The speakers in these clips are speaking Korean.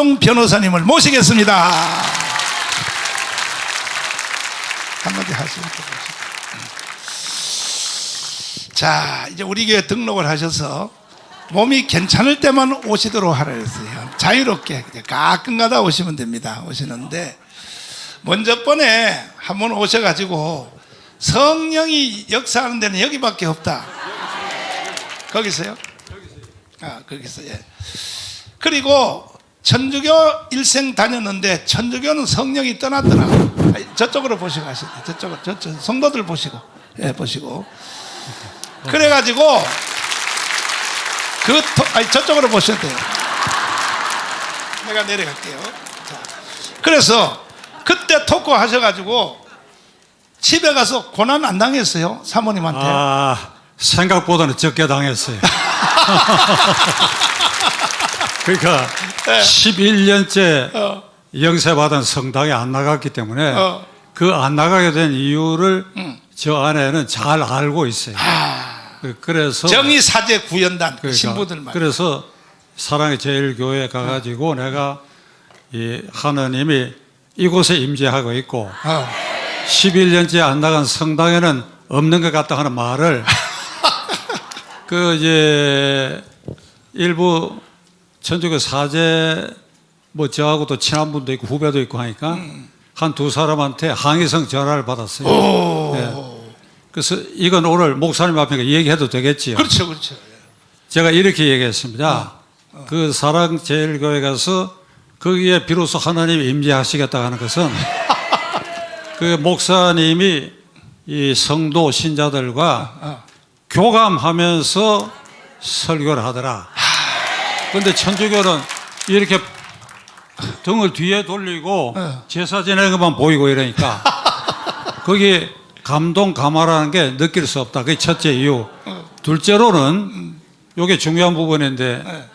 김종종 변호사님을 모시겠습니다. 한마디 하시죠. 자, 이제 우리 교회 등록을 하셔서 몸이 괜찮을 때만 오시도록 하라 했어요. 자유롭게 가끔가다 오시면 됩니다. 오시는데 먼저 번에 한 번 오셔가지고 성령이 역사하는 데는 여기밖에 없다. 거기서요? 아, 거기서 예. 그리고 천주교 일생 다녔는데 천주교는 성령이 떠났더라. 저쪽으로 보시고 하시네. 저쪽으로 저쪽 성도들 보시고 예 보시고. 그래가지고 그 토, 아니 저쪽으로 보셔야 돼요. 내가 내려갈게요. 자, 그래서 그때 토크 하셔가지고 집에 가서 고난 안 당했어요 사모님한테. 아, 생각보다는 적게 당했어요. 그러니까 네. 11년째 어. 영세받은 성당에 안 나갔기 때문에 어. 그안 나가게 된 이유를 음. 저 아내는 잘 알고 있어요. 그- 그래서 정의 사제 구연단 그러니까 신부들 말. 그래서 사랑의 제일 교회 가가지고 내가 이 하느님이 이곳에 임재하고 있고 어. 11년째 안 나간 성당에는 없는 것 같다 하는 말을 그 이제 일부 천주교 사제 뭐 저하고도 친한 분도 있고 후배도 있고 하니까 한두 사람한테 항의성 전화를 받았어요. 오. 예. 그래서 이건 오늘 목사님 앞에 얘기해도 되겠지요. 그렇죠, 그렇죠. 제가 이렇게 얘기했습니다. 그 사랑 제일교회 가서 거기에 비로소 하나님이 임재하시겠다 하는 것은 그 목사님이 이 성도 신자들과 어. 교감하면서 설교를 하더라. 그런데 천주교는 이렇게 등을 뒤에 돌리고 어. 제사 지내는 것만 보이고 이러니까 거기 감동 감화라는 게 느낄 수 없다. 그게 첫째 이유. 둘째로는 이게 중요한 부분인데 네.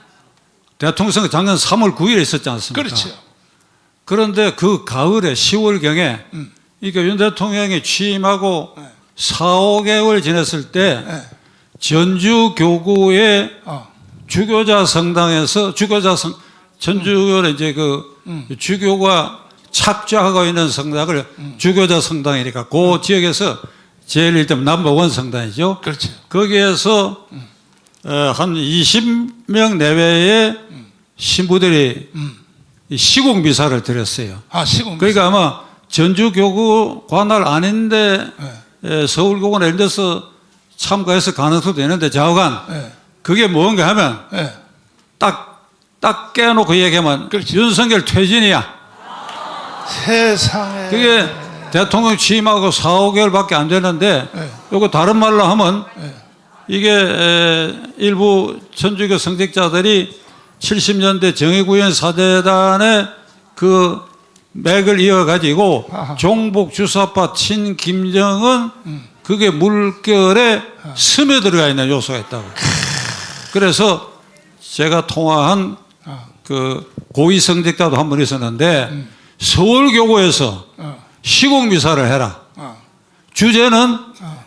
대통령 선거 작년 3월 9일에 있었지 않습니까? 그렇죠. 그런데 그 가을에 10월경에 음. 이게 윤 대통령이 취임하고 네. 4, 5개월 지냈을 때 네. 전주 교구의 어. 주교자 성당에서 주교자 성 전주교는 이제 그 음. 주교가 착좌하고 있는 성당을 주교자 성당이니까 그 지역에서 제일 일단 넘버원 성당이죠. 그렇죠. 거기에서 어, 한 20명 내외의 신부들이 이 시국 미사를 드렸어요. 아, 시공. 그러니까 아마 전주 교구 관할 아닌데 네. 에, 서울 교구나 이런 데서 참가해서 가능성도 있는데 좌우간 네. 그게 뭔가 하면 네. 딱, 딱 깨놓고 얘기하면 그렇지. 윤석열 퇴진이야. 세상에. 그게 대통령 취임하고 4, 5개월밖에 안 되는데 네. 요거 다른 말로 하면 네. 이게 에, 일부 천주교 성직자들이 70년대 정의구현 사대단의 그 맥을 이어가지고 아하. 종북 주사파 친 김정은 그게 물결에 스며들어가 있는 요소가 있다고. 그래서 제가 통화한 아. 그 고위 성직자도 한 분 있었는데 서울교구에서 어. 시국 미사를 해라. 어. 주제는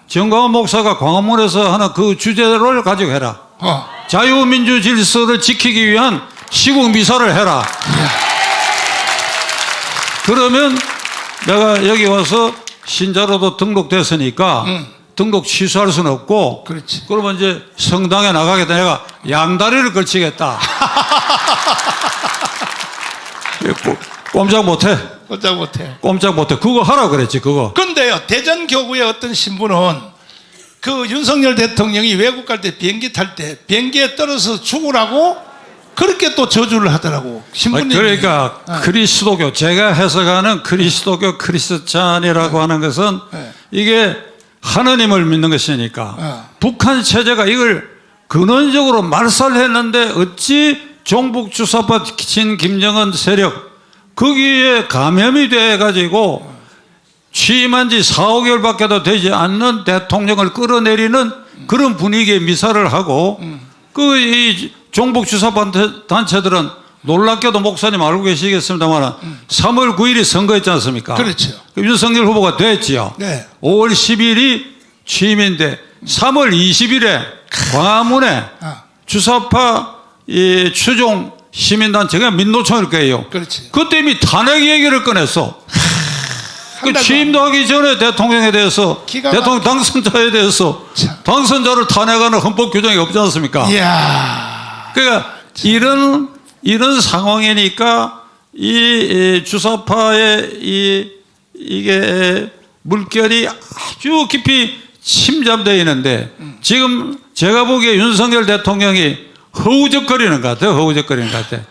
정광훈 목사가 광화문에서 하는 그 주제를 가지고 해라. 어. 자유민주 질서를 지키기 위한 시국 미사를 해라. 그러면 내가 여기 와서 신자로도 등록됐으니까 등록 취소할 수는 없고 그렇지. 그러면 이제 성당에 나가겠다. 내가 양다리를 걸치겠다. 꼼- 꼼짝 못해. 꼼짝 못해. 꼼짝 못해. 그거 하라 그랬지, 그거. 근데요, 대전 교구의 어떤 신부는 그 윤석열 대통령이 외국 갈 때 비행기 탈 때 비행기에 떨어서 죽으라고 그렇게 또 저주를 하더라고. 신부님. 그러니까 어. 그리스도교 제가 해석하는 그리스도교 크리스찬이라고 하는 것은 네. 이게 하느님을 믿는 것이니까 어. 북한 체제가 이걸 근원적으로 말살했는데 어찌 종북 주사파 친 김정은 세력 거기에 감염이 돼 가지고 취임한 지 4, 5개월밖에도 되지 않는 대통령을 끌어내리는 그런 분위기의 미사를 하고 그 이 종북 주사파 단체들은 놀랍게도 목사님 알고 계시겠습니다만 3월 9일이 선거였지 않습니까? 그렇죠. 그 윤석열 후보가 됐지요. 네. 5월 10일이 취임인데 3월 20일에 광화문에 아. 주사파 이 추종 시민단체가 민노총일 거예요. 그렇지. 그때 이미 탄핵 얘기를 꺼냈어. 그달 취임도 하기 전에 대통령에 대해서 대통령 당선자에 대해서 참. 당선자를 탄핵하는 헌법 규정이 없지 않습니까? 이야. 그러니까 이런 이런 상황이니까 이, 이 주사파의 이 이게 물결이 아주 깊이 침잠되어 있는데 지금 제가 보기에 윤석열 대통령이 허우적거리는 것 같아요. 허우적거리는 것 같아요.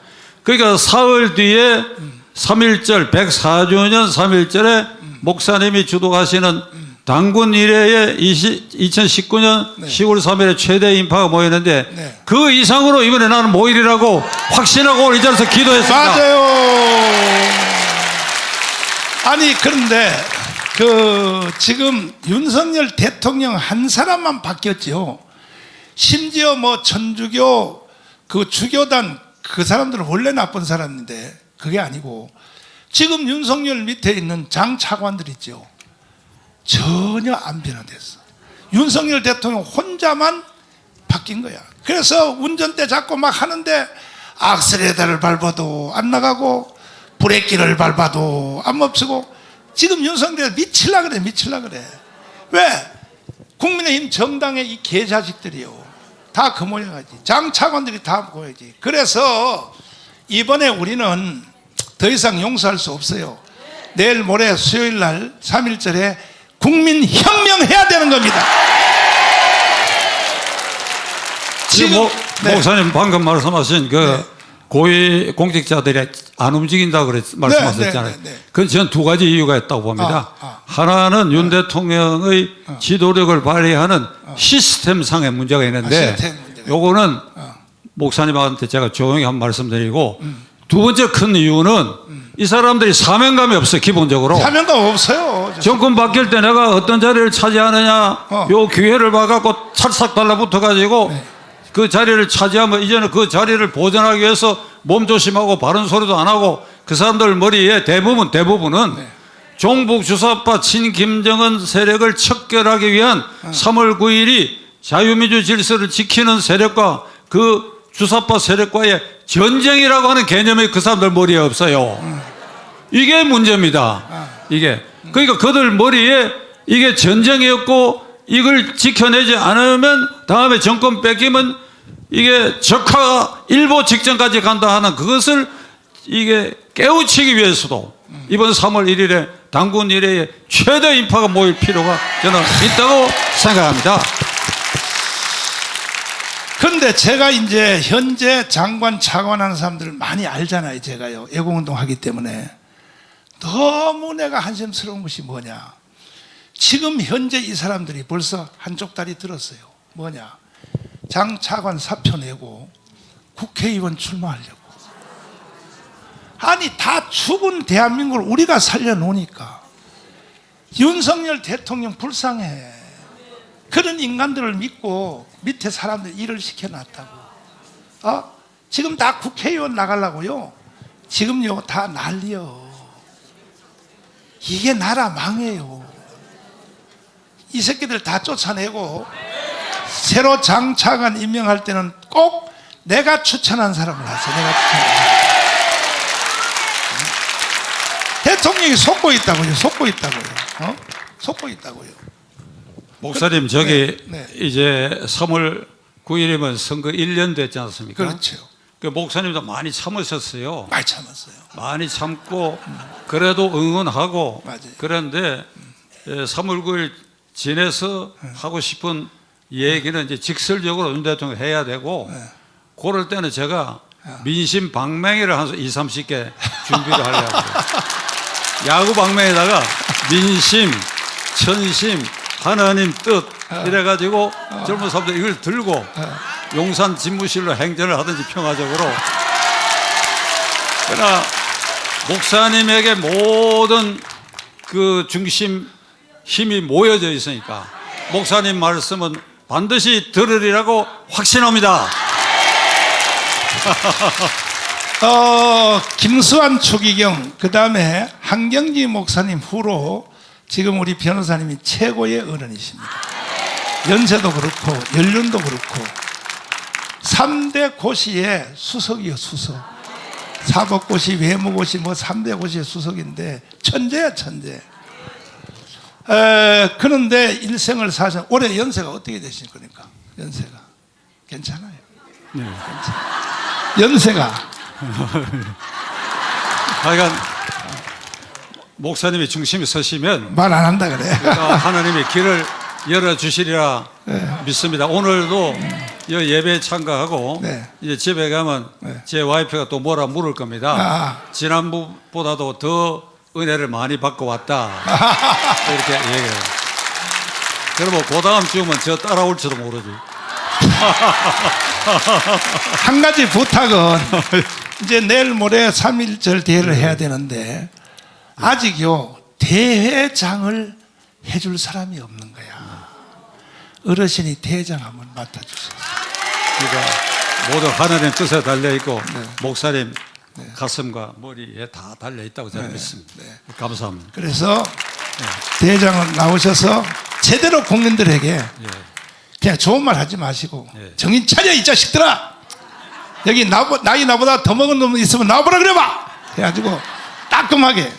그러니까 사흘 뒤에 3.1절 104주년 3.1절에 목사님이 주도하시는 당군 이래의 2019년 10월 3일에 최대 인파가 모이는데 네. 그 이상으로 이번에 나는 모이리라고 확신하고 오늘 이 자리에서 기도했습니다. 맞아요. 아니 그런데 그 지금 윤석열 대통령 한 사람만 바뀌었지요. 심지어 뭐 천주교 그 주교단 그 사람들은 원래 나쁜 사람인데 그게 아니고 지금 윤석열 밑에 있는 장 차관들 있죠. 전혀 안 변화됐어. 윤석열 대통령 혼자만 바뀐 거야. 그래서 운전대 잡고 막 하는데 악셀레다를 밟아도 안 나가고 브레이크를 밟아도 안 멈추고 지금 윤석열 미칠라 그래 미칠라 그래. 왜? 국민의힘 정당의 이 개자식들이요. 다 그 모양이지. 장 차관들이 다 보여야지. 그래서 이번에 우리는 더 이상 용서할 수 없어요. 내일 모레 수요일 날 3일절에 국민 혁명 해야 되는 겁니다. 지금 목, 네. 목사님 방금 말씀하신 그 고위 공직자들이 안 움직인다 그랬 말씀하셨잖아요. 네, 네, 네. 그건 저는 두 가지 이유가 있다고 봅니다. 아, 아. 하나는 윤 대통령의 지도력을 발휘하는 시스템상의 문제가 있는데 아, 시스템 문제가 요거는 어. 목사님한테 제가 조용히 한 말씀드리고 두 번째 큰 이유는 이 사람들이 사명감이 없어요 기본적으로 사명감 없어요. 정권 바뀔 때 내가 어떤 자리를 차지하느냐 어. 요 기회를 봐갖고 찰싹 달라붙어 가지고 그 자리를 차지하면 이제는 그 자리를 보존하기 위해서 몸조심하고 바른 소리도 안 하고 그 사람들 머리에 대부분 대부분은 종북 주사파 친김정은 세력을 척결하기 위한 3월 9일이 자유민주 질서를 지키는 세력과 그 주사파 세력과의 전쟁이라고 하는 개념이 그 사람들 머리에 없어요. 이게 문제입니다. 이게 그러니까 그들 머리에 이게 전쟁이었고 이걸 지켜내지 않으면 다음에 정권 뺏기면 이게 적화 일보 직전까지 간다 하는 그것을 이게 깨우치기 위해서도 이번 3월 1일에 당군 이래에 최대 인파가 모일 필요가 저는 있다고 생각합니다. 근데 제가 이제 현재 장관 차관하는 사람들을 많이 알잖아요. 제가요. 애공운동 하기 때문에. 너무 내가 한심스러운 것이 뭐냐. 지금 현재 이 사람들이 벌써 한쪽 다리 들었어요. 뭐냐. 장 차관 사표 내고 국회의원 출마하려고. 아니, 다 죽은 대한민국을 우리가 살려놓으니까. 윤석열 대통령 불쌍해. 그런 인간들을 믿고 밑에 사람들 일을 시켜놨다고. 어? 지금 다 국회의원 나가려고요. 지금요 다 난리요. 이게 나라 망해요. 이 새끼들 다 쫓아내고 새로 장차관 임명할 때는 꼭 내가 추천한 사람을 하세요. 내가 추천한 사람. 대통령이 속고 있다고요. 속고 있다고요. 어? 속고 있다고요. 목사님 저기 네, 네. 이제 3월 9일이면 선거 1년 됐지 않습니까? 그렇죠. 그 목사님도 많이 참으셨어요. 많이 참았어요. 많이 참고 그래도 응원하고 맞아요. 그런데 3월 9일 지내서 하고 싶은 얘기는 이제 직설적으로 윤 대통령 해야 되고 그럴 때는 제가 민심 방맹이를 한 2, 30개 준비를 하려고 야구 방맹에다가 민심, 천심, 하나님 뜻. 이래가지고 젊은 사람들 이걸 들고 용산 집무실로 행전을 하든지 평화적으로. 그러나 목사님에게 모든 그 중심 힘이 모여져 있으니까 목사님 말씀은 반드시 들으리라고 확신합니다. 어, 김수환 추기경, 그 다음에 한경지 목사님 후로 지금 우리 변호사님이 최고의 어른이십니다. 연세도 그렇고, 연륜도 그렇고, 3대 고시의 수석이요, 수석. 사법고시, 외무고시, 뭐 3대 고시 수석인데 천재야 천재. 에, 그런데 일생을 사셔 올해 연세가 어떻게 되신 겁니까? 연세가 괜찮아요. 네. 연세가 하여간 목사님이 중심에 서시면 말 안 한다 그래. 어, 하나님이 길을 열어 주시리라 네. 믿습니다. 오늘도 이 예배에 참가하고 네. 이제 집에 가면 네. 제 와이프가 또 뭐라 물을 겁니다. 아. 지난번보다도 더 은혜를 많이 받고 왔다. 이렇게 얘기해요. 그러면 그 다음 주면 저 따라올지도 모르지. 한 가지 부탁은 이제 내일 모레 3.1절 대회를 해야 되는데 아직요 대회장을 해줄 사람이 없는 거야. 어르신이 대회장 한번 맡아주세요. 그러니까 모두 하나님 뜻에 달려 있고 네. 목사님 가슴과 머리에 다 달려 있다고 저는 믿습니다. 네. 감사합니다. 그래서 대회장을 나오셔서 제대로 국민들에게 예. 그냥 좋은 말 하지 마시고 예. 정신 차려 이 자식들아 여기 나, 나이 나보다 더 먹은 놈 있으면 나와보라 그래봐 해가지고 따끔하게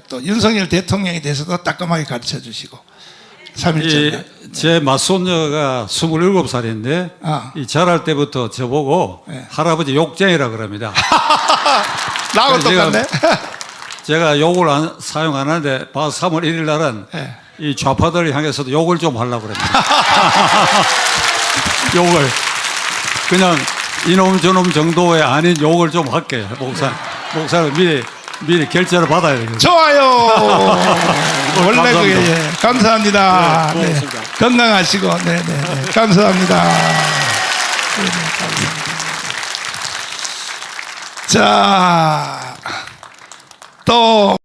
또 윤석열 대통령에 대해서도 따끔하게 가르쳐 주시고 3일절 이제 맞손녀가 27살인데 아. 이 자랄 때부터 저보고 네. 할아버지 욕쟁이라 그럽니다. 나하고 똑같네 제가 욕을 안- 사용 안 하는데 3월 1일 날은 네. 이 좌파들을 향해서도 욕을 좀 하려고 그럽니다. 욕을 그냥 이놈 저놈 정도의 아닌 욕을 좀 할게요. 목사 목사는 미리 미리 결제를 받아야 되겠죠. 좋아요 원래 감사합니다. 그게 예. 감사합니다 네, 고맙습니다. 건강하시고 네네 감사합니다 네, 네, 감사합니다 자 또